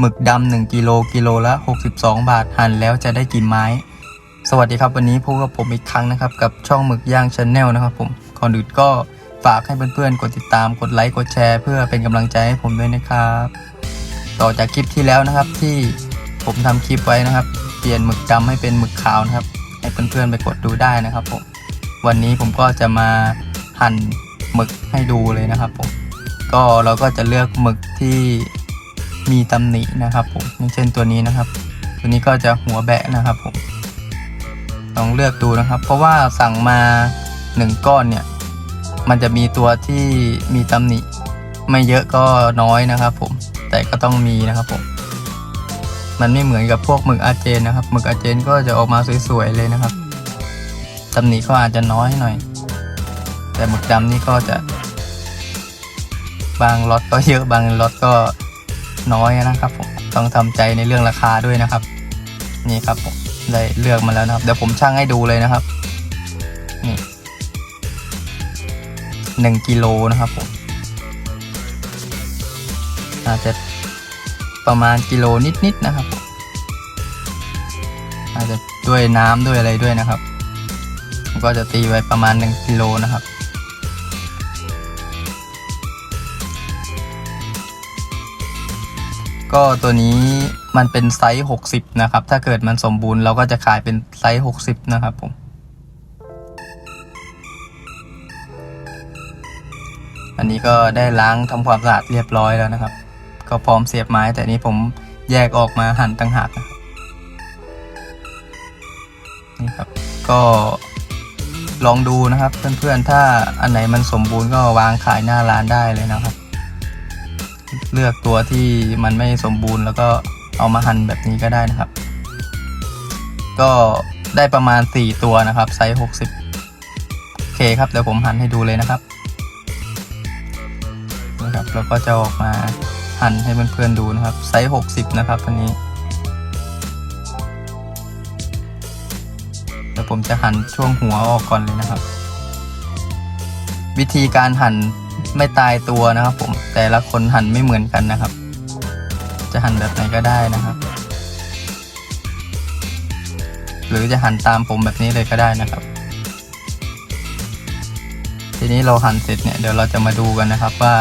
หมึกดำหนึ่งกิโลกิโลละ 62 บาทหั่นแล้วจะได้กี่ไม้ สวัสดีครับวันนี้พบกับผมอีกครั้งนะครับ กับช่องหมึกย่างชาแนลนะครับผมก่อนอื่นก็ฝากให้เพื่อนๆ กดติดตามกดไลค์กดแชร์ เพื่อเป็นกำลังใจให้ผมด้วยนะครับ ต่อจากคลิปที่แล้วนะครับที่ผมทำคลิปไว้นะครับ เปลี่ยนหมึกดำให้เป็นหมึกขาวนะครับ ให้เพื่อนๆไปกดดูได้นะครับผมวันนี้ผมก็จะมาหั่นหมึกให้ดูเลยนะครับผมก็เราก็จะเลือกหมึกที่ มีตำหนินะครับผมอย่างเช่นตัวนี้นะครับ ตัวนี้ก็จะหัวแบะนะครับผมลองเลือกดูนะครับ เพราะว่าสั่งมาหนึ่งก้อนเนี่ยมันจะมีตัวที่มีตำหนิ ไม่เยอะก็น้อยนะครับ ผมแต่ก็ต้องมีนะครับผมมันไม่เหมือนกับพวกหมึกอาเจนนะครับหมึกอาเจนก็จะออกมาสวยๆเลยนะครับตำหนิก็อาจจะน้อยหน่อย แต่หมึกดำนี่ก็จะ บางล็อตก็เยอะบางล็อตก็ น้อยนะครับผมต้องทำใจในเรื่องราคาด้วยนะครับ นี่ครับผมได้เลือกมาแล้วนะครับ เดี๋ยวผมชั่งให้ดูเลยนะครับนี่หนึ่งกิโลนะครับผมอาจจะประมาณกิโลนิดๆนะครับ อาจจะด้วยน้ำด้วยอะไรด้วยนะครับ ก็จะตีไว้ประมาณ 1กิโลนะครับ ก็ตัวนี้มันเป็นไซส์ 60 นะครับ ถ้าเกิดมันสมบูรณ์เราก็จะขายเป็นไซส์ 60 นะครับผม อันนี้ก็ได้ล้างทำความสะอาดเรียบร้อยแล้วนะครับ ก็พร้อมเสียบไม้แต่นี้ผมแยกออกมาหั่นต่างหากนะนี่ครับ ก็ลองดูนะครับเพื่อนๆ ถ้าอันไหนมันสมบูรณ์ก็วางขายหน้าร้านได้เลยนะครับ เลือกตัวที่มันไม่สมบูรณ์ แล้วก็เอามาหั่นแบบนี้ก็ได้นะครับ ก็ได้ประมาณ 4 ตัวนะครับไซส์ 60 โอเคครับเดี๋ยวผมหั่นให้ดูเลยนะครับนะครับแล้วก็จะออกมาหั่นให้เพื่อนๆดูนะครับไซส์ 60 นะครับอันนี้เดี๋ยวผมจะหั่นช่วงหัวออกก่อนเลยนะครับ วิธีการหั่น ไม่ตายตัวนะครับ ผมแต่ละคนหั่นไม่เหมือนกันนะครับ จะหั่นแบบไหนก็ได้นะครับ หรือจะหั่นตามผมแบบนี้เลยก็ได้นะครับ ทีนี้เราหั่นเสร็จเนี่ยเดี๋ยวเราจะมาดูกันนะครับ ว่า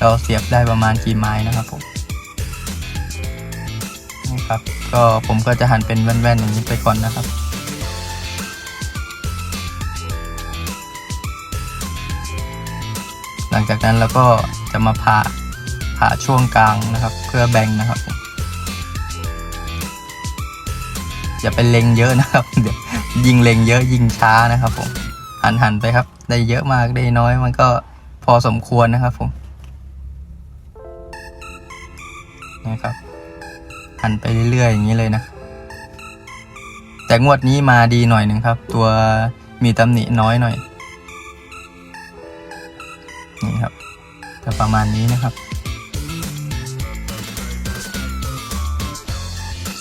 เราเสียบได้ประมาณกี่ไม้นะครับผมนี่ครับ ก็ผมก็จะหั่นเป็นแว่นๆอย่างนี้ไปก่อนนะครับ ลังจากนั้นเราก็จะมาผ่าผ่าช่วงกลางนะครับ เพื่อแบ่งนะครับ อย่าไปเล็งเยอะนะครับ เดี๋ยวยิงเล็งเยอะยิงช้านะครับผมหันหันไปครับ ได้เยอะมากได้น้อยมันก็พอสมควรนะครับผมนะครับหันไปเรื่อยๆอย่างนี้เลยนะแต่งวดนี้มาดีหน่อยหนึ่งครับ ตัวมีตำหนิน้อยหน่อย นี่ครับจะประมาณนี้นะครับ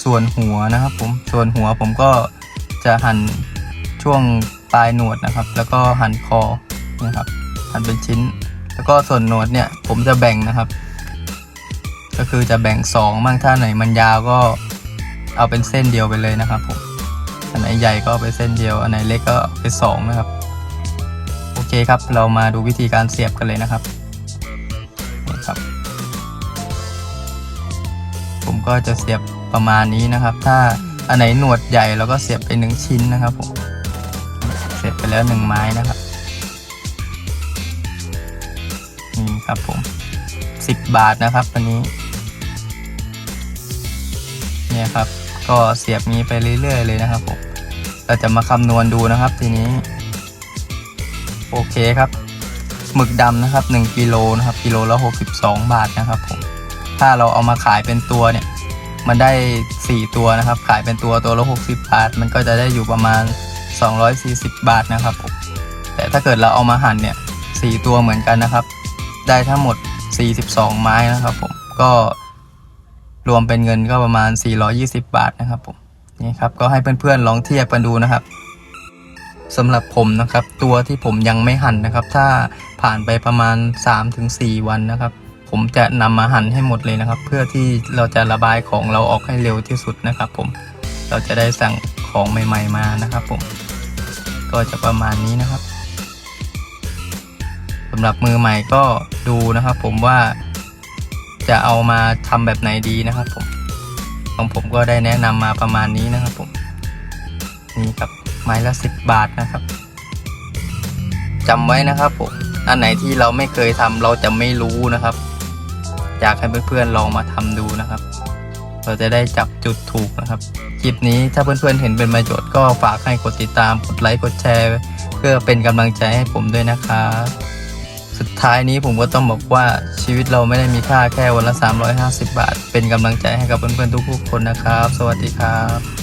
ส่วนหัวนะครับผมส่วนหัวผมก็จะหั่นช่วงปลายหนวดนะครับ แล้วก็หั่นคอนะครับหั่นเป็นชิ้น แล้วก็ส่วนหนวดเนี่ยผมจะแบ่งนะครับ ก็คือจะแบ่งสองบ้างถ้าไหนมันยาวก็เอาเป็นเส้นเดียวไปเลยนะครับผมอันไหนใหญ่ก็เอาไปเส้นเดียว อันไหนเล็กก็เอาไปสองนะครับ เคครับ เรามาดูวิธีการเสียบกันเลยนะครับนี่ครับ ผมก็จะเสียบประมาณนี้นะครับ ถ้าอันไหนหนวดใหญ่เราก็เสียบไปหนึ่งชิ้นนะครับผม เสียบไปแล้วหนึ่งไม้นะครับ นี่ครับผมสิบบาทนะครับอันนี้ เนี่ยครับ ก็เสียบนี้ไปเรื่อยๆเลยนะครับผม เราจะมาคำนวณดูนะครับทีนี้ โอเคครับหมึกดำนะครับ1กิโลนะครับกิโลละ62 บาทนะครับผมถ้าเราเอามาขายเป็นตัวเนี่ย มันได้ 4 ตัวนะครับ ขายเป็นตัวตัวละ60 บาท มันก็จะได้อยู่ประมาณ 240 บาทนะครับผมแต่ถ้าเกิดเราเอามาหั่นเนี่ย 4 ตัวเหมือนกันนะครับ ได้ทั้งหมด 42 ไม้นะครับผมก็รวมเป็นเงินก็ประมาณ 420 บาทนะครับผมนี่ครับก็ให้เพื่อนๆลองเทียบกันดูนะครับ สำหรับผมนะครับ ตัวที่ผมยังไม่หั่นนะครับ ถ้าผ่านไปประมาณ 3-4 วันนะครับ ผมจะนำมาหั่นให้หมดเลยนะครับ เพื่อที่เราจะระบายของเราออกให้เร็วที่สุดนะครับ ผมเราจะได้สั่งของใหม่ ๆมานะครับ ผม ก็จะประมาณนี้นะครับสำหรับมือใหม่ก็ดูนะครับ ผมว่าจะเอามาทำแบบไหนดีนะครับ ผมของผมก็ได้แนะนำมาประมาณนี้นะครับ ผม ไม้ละสิบบาทนะครับจำไว้นะครับผมอันไหนที่เราไม่เคยทำเราจะไม่รู้นะครับ อยากให้เพื่อนๆลองมาทำดูนะครับ เราจะได้จับจุดถูกนะครับคลิปนี้ถ้าเพื่อนๆเห็นเป็นประโยชน์ก็ฝากให้กดติดตามกดไลค์กดแชร์ เพื่อเป็นกำลังใจให้ผมด้วยนะครับสุดท้ายนี้ผมก็ต้องบอกว่าชีวิตเราไม่ได้มีค่าแค่วันละ 350 บาท เป็นกำลังใจให้กับเพื่อนๆทุกๆคนนะครับ สวัสดีครับ